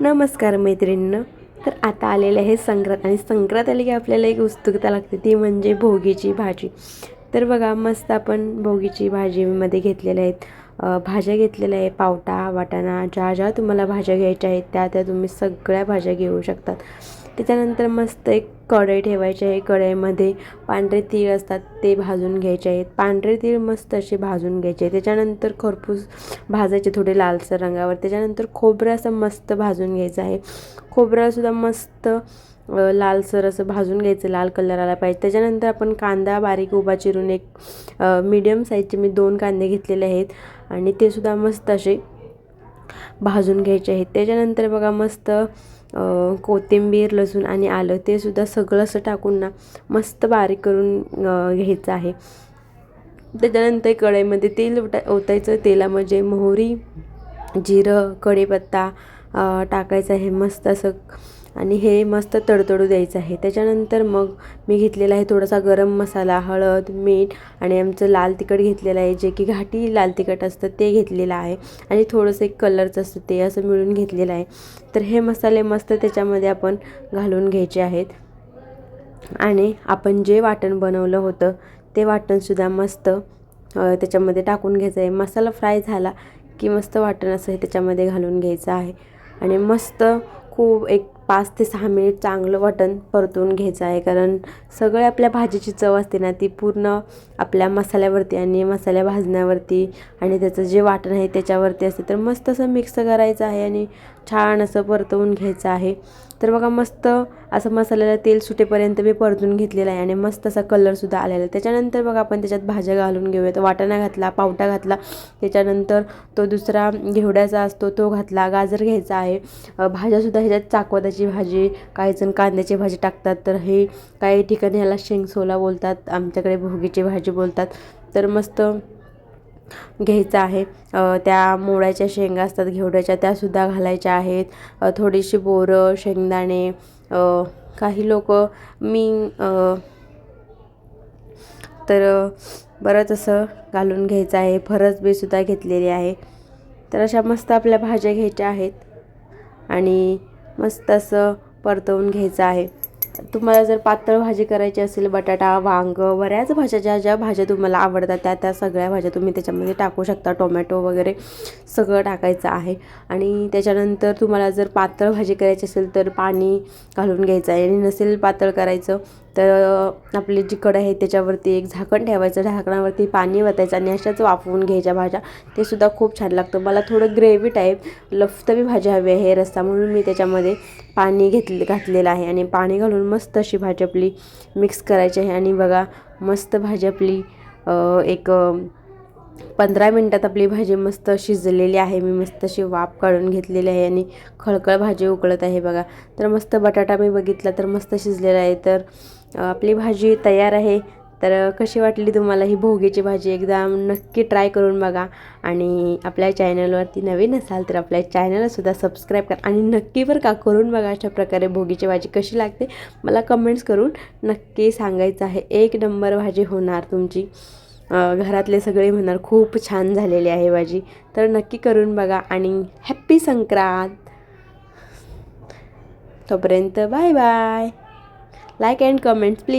नमस्कार मैत्रिणींनो. तर आता आलेले आहे संक्रांत आणि संक्रांत आली की आपल्याला एक उत्सुकता लागते ती म्हणजे भोगीची भाजी. तर बघा मस्त आपण भोगीची भाजीमध्ये घेतलेल्या आहेत. भाज्या घेतलेल्या आहे पावटा वाटाणा ज्या ज्या तुम्हाला भाज्या घ्यायच्या आहेत त्या त्या तुम्ही सगळ्या भाज्या घेऊ शकतात. त्याच्यानंतर मस्त एक कढई ठेवायची आहे. कढईमध्ये पांढरे तीळ असतात ते भाजून घ्यायचे आहेत. पांढरे तीळ मस्त असे भाजून घ्यायचे त्याच्यानंतर खरपूस भाजायचे थोडे लालसर रंगावर. त्याच्यानंतर खोबरं असं मस्त भाजून घ्यायचं आहे. खोबरंसुद्धा मस्त लालसर असं भाजून घ्यायचं लाल कलर आला पाहिजे. त्याच्यानंतर आपण कांदा बारीक उभा चिरून एक मीडियम साईजचे मी दोन कांदे घेतलेले आहेत. आणि ते सुद्धा मस्त असे भाजून घ्यायचे आहेत. त्याच्यानंतर बघा मस्त कोथिंबीर लसूण आणि आलं ते सुद्धा सगळं असं टाकून ना मस्त बारीक करून घ्यायचं आहे. त्याच्यानंतर कढईमध्ये तेल ओटा ओतायचं. तेलामध्ये मोहरी जिरं कढीपत्ता टाकायचं आहे. मस्त असं आणि हे मस्त तडतडू द्यायचं आहे. त्याच्यानंतर मग मी घेतलेला आहे थोडासा गरम मसाला हळद मीठ आणि आमचं लाल तिखट घेतलेलं आहे. जे की घाटी लाल तिखट असतं ते घेतलेलं आहे. आणि थोडंसं एक कलरचं असतं ते असं मिळून घेतलेलं आहे. तर हे मसाले मस्त त्याच्यामध्ये आपण घालून घ्यायचे आहेत. आणि आपण जे वाटण बनवलं होतं ते वाटणसुद्धा मस्त त्याच्यामध्ये टाकून घ्यायचं आहे. मसाला फ्राय झाला की मस्त वाटण असं हे त्याच्यामध्ये घालून घ्यायचं आहे. आणि मस्त खूप एक पाच ते सहा मिनिट चांगलं वाटण परतून घ्यायचं आहे. कारण सगळ्या आपल्या भाजीची चव असते ना ती पूर्ण आपल्या मसाल्यावरती आणि मसाल्या भाजण्यावरती आणि त्याचं जे वाटण आहे त्याच्यावरती असते. तर मस्त असं मिक्स करायचं आहे आणि छान असं परतवून घ्यायचं आहे. तर बघा मस्त असं मसाल्याला तेल सुटेपर्यंत मी परतून घेतलेलं आहे आणि मस्त असा कलरसुद्धा आलेला आहे. त्याच्यानंतर बघा आपण त्याच्यात भाज्या घालून घेऊयात. वाटाणा घातला पावटा घातला. त्याच्यानंतर तो दुसरा घेवड्याचा असतो तो घातला गाजर घ्यायचा आहे. भाज्यासुद्धा ह्याच्यात चाकवताची भाजी काही जण कांद्याची भाजी टाकतात. तर हे काही ठिकाणी ह्याला शेंगसोला बोलतात आमच्याकडे भोगीची भाजी बोलतात. तर मस्त घ्यायचं आहे. त्या मोळ्याच्या शेंगा असतात घेवड्याच्या त्यासुद्धा घालायच्या आहेत. थोडीशी बोरं शेंगदाणे काही लोक मी तर बरंच असं घालून घ्यायचं आहे. फरसबीसुद्धा घेतलेली आहे. तर अशा मस्त आपल्या भाज्या घ्यायच्या आहेत. आणि मस्त असं परतवून घ्यायचं आहे. तुम्हाला जर पातळ भाजी करायची असेल बटाटा वांग बऱ्याच भाज्या ज्या ज्या भाज्या तुम्हाला आवडतात त्या त्या सगळ्या भाज्या तुम्ही त्याच्यामध्ये टाकू शकता. टोमॅटो वगैरे सगळं टाकायचं आहे. आणि त्याच्यानंतर तुम्हाला जर पातळ भाजी करायची असेल तर पाणी घालून घ्यायचं आहे. आणि नसेल पातळ करायचं तर आपली जी कडं आहे त्याच्यावरती एक झाकण ठेवायचं झाकणावरती पाणी वतायचं आणि अशाच वाफवून घ्यायच्या भाज्या. ते सुद्धा खूप छान लागतं. मला थोडं ग्रेव्ही टाईप लफतवी भाजी हवी आहे रस्सा म्हणून मी त्याच्यामध्ये पाणी घेतले घातलेलं आहे आणि पाणी घालून मस्त अशी भाजी आपली मिक्स करायची आहे. आणि बघा मस्त भाजी आपली एक पंधरा मिनटात आपली भाजी मस्त शिजलेली आहे. मी मस्त अशी वाफ काढून घेतलेली आहे आणि खळखळ भाजी उकळत आहे बघा. तर मस्त बटाटा मी बघितला तर मस्त शिजलेला आहे. तर आपली भाजी तयार आहे. तर कशी वाटली तुम्हाला ही भोगीची भाजी? एकदा नक्की ट्राय करून बघा. आणि आपल्या चॅनलवरती नवीन असाल तर आपल्या चॅनलसुद्धा सबस्क्राईब करा. आणि नक्की बरं का करून बघा अशा प्रकारे भोगीची भाजी कशी लागते. मला कमेंट्स करून नक्की सांगायचं आहे. एक नंबर भाजी होणार तुमची. घरातले सगळे म्हणणार खूप छान झालेली आहे भाजी तर नक्की करून बघा आणि हॅप्पी संक्रांत. तोपर्यंत bye bye. Like and comments please.